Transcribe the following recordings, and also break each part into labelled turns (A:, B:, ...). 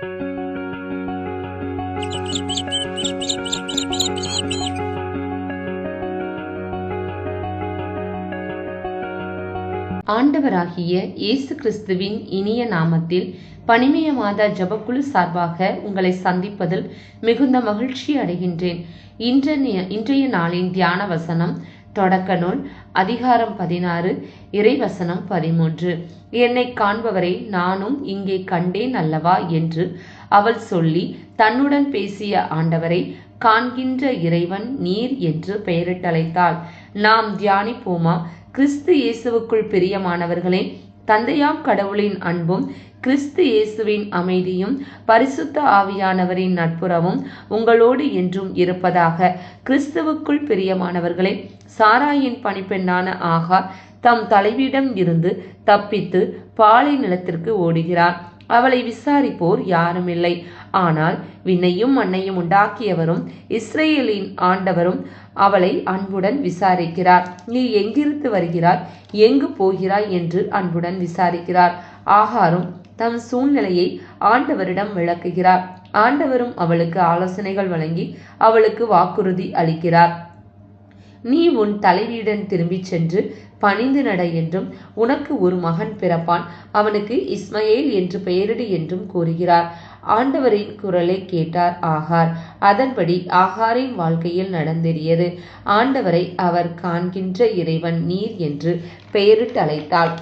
A: ஆண்டவராகிய இயேசு கிறிஸ்துவின் இனிய நாமத்தில் பனிமய மாதா ஜபக்குழு சார்பாக உங்களை சந்திப்பதில் மிகுந்த மகிழ்ச்சி அடைகின்றேன். இன்றைய இன்றைய நாளின் தியான வசனம் தொடக்க நூல் அதிகாரம் பதினாறு இறைவசனம் பதிமூன்று. என்னை காண்பவரை நானும் இங்கே கண்டேன் அல்லவா என்று அவள் சொல்லி தன்னுடன் பேசிய ஆண்டவரை காண்கின்ற இறைவன் நீர் என்று பெயரிட்டழைத்தாள். நாம் தியானிப்போமா? கிறிஸ்து இயேசுவுக்குள் பிரியமானவர்களே தந்தையாம் கடவுளின் அன்பும் கிறிஸ்து இயேசுவின் அமைதியும் பரிசுத்த ஆவியானவரின் நட்புறவும் உங்களோடு என்றும் இருப்பதாக கிறிஸ்துவுக்குள் பிரியமானவர்களே சாராயின் பணிப்பெண்ணான ஆகா தம் தலைவியிடம் இருந்து தப்பித்து பாலை நிலத்திற்கு ஓடுகிறார். அவளை விசாரிப்போர் யாரும் இல்லை. ஆனால் விண்ணையும் மண்ணையும் உண்டாக்கியவரும் இஸ்ரேலின் ஆண்டவரும் அவளை அன்புடன் விசாரிக்கிறார். நீ எங்கிருந்து வருகிறாய்? எங்கு போகிறாய்? என்று அன்புடன் விசாரிக்கிறார். ஆகாரும் தம் சூழ்நிலையை ஆண்டவரிடம் விளக்குகிறார். ஆண்டவரும் அவளுக்கு ஆலோசனைகள் வழங்கி அவளுக்கு வாக்குறுதி அளிக்கிறார். நீ உன் தலைவியுடன் திரும்பிச் சென்று பணிந்து நட என்றும் உனக்கு ஒரு மகன் பிறப்பான். அவனுக்கு இஸ்மயேல் என்று பெயரிடு என்றும் கூறுகிறார். ஆண்டவரின் குரலை கேட்டார் ஆகார். அதன்படி ஆகாரின் வாழ்க்கையில் நடந்தேறியது. ஆண்டவரை அவர் காண்கின்ற இறைவன் நீர் என்று பெயரிட்டு அழைத்தாள்.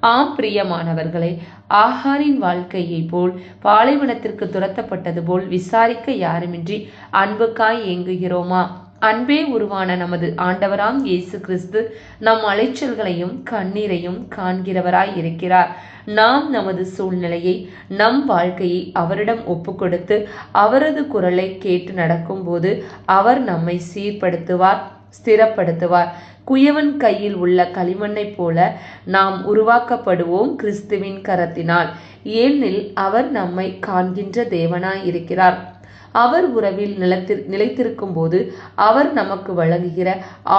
A: ஆம் பிரியமானவர்களே ஆஹாரின் வாழ்க்கையை போல் பாலைவனத்திற்கு துரத்தப்பட்டது போல் விசாரிக்க யாருமின்றி அன்புக்காய் ஏங்குகிறோமா? அன்பே உருவான நமது ஆண்டவராம் இயேசு கிறிஸ்து நம் அலைச்சல்களையும் கண்ணீரையும் காண்கிறவராய் இருக்கிறார். நாம் நமது சூழ்நிலையை நம் வாழ்க்கையை அவரிடம் ஒப்புக்கொடுத்து அவரது குரலை கேட்டு நடக்கும்போது அவர் நம்மை சீர்படுத்துவார் ஸ்திரப்படுத்துவார். குயவன் கையில் உள்ள களிமண்ணைப் போல நாம் உருவாக்கப்படுவோம் கிறிஸ்துவின் கரத்தினால். ஏனெனில் அவர் நம்மை காண்கின்ற தேவனாய் இருக்கிறார். அவர் உறவில் நிலத்திற் நிலைத்திருக்கும் போது அவர் நமக்கு வழங்குகிற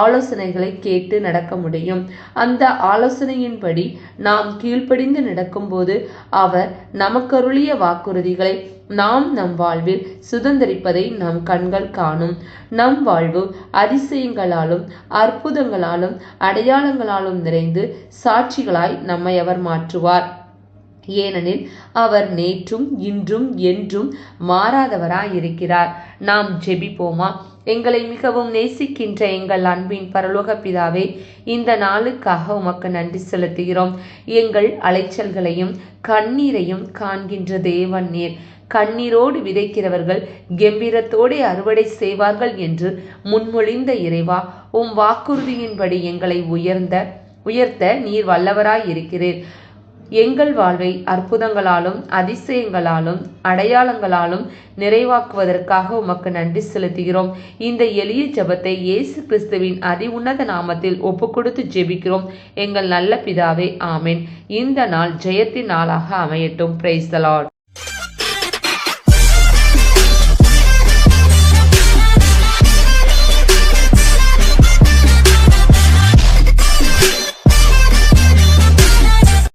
A: ஆலோசனைகளை கேட்டு நடக்க முடியும். அந்த ஆலோசனையின்படி நாம் கீழ்ப்படிந்து நடக்கும்போது அவர் நமக்கருளிய வாக்குறுதிகளை நாம் நம் வாழ்வில் சுதந்திரிப்பதை நம் கண்கள் காணும். நம் வாழ்வு அதிசயங்களாலும் அற்புதங்களாலும் அடையாளங்களாலும் நிறைந்து சாட்சிகளாய் நம்மை அவர் மாற்றுவார். ஏனெனில் அவர் நேற்றும் இன்றும் என்றும் மாறாதவராயிருக்கிறார். நாம் ஜெபிப்போமா? எங்களை மிகவும் நேசிக்கின்ற எங்கள் அன்பின் பரலோக பிதாவே இந்த நாளுக்காக உமக்கு நன்றி செலுத்துகிறோம். எங்கள் அலைச்சல்களையும் கண்ணீரையும் காண்கின்ற தேவன் நீர். கண்ணீரோடு விதைக்கிறவர்கள் கம்பீரத்தோடே அறுவடை செய்வார்கள் என்று முன்மொழிந்த இறைவா உம் வாக்குறுதியின்படி எங்களை உயர்ந்த உயர்த்த நீர் வல்லவராய் இருக்கிறீர் எங்கள் வாழ்வை அற்புதங்களாலும் அதிசயங்களாலும் அடையாளங்களாலும் நிறைவாக்குவதற்காக உமக்கு நன்றி செலுத்துகிறோம். இந்த எளிய ஜபத்தை இயேசு கிறிஸ்துவின் அதி உன்னத நாமத்தில் ஒப்பு கொடுத்து ஜெபிக்கிறோம். எங்கள் நல்ல பிதாவே ஆமேன். இந்த நாள் ஜெயத்தின் நாளாக அமையட்டும். பிரைஸ்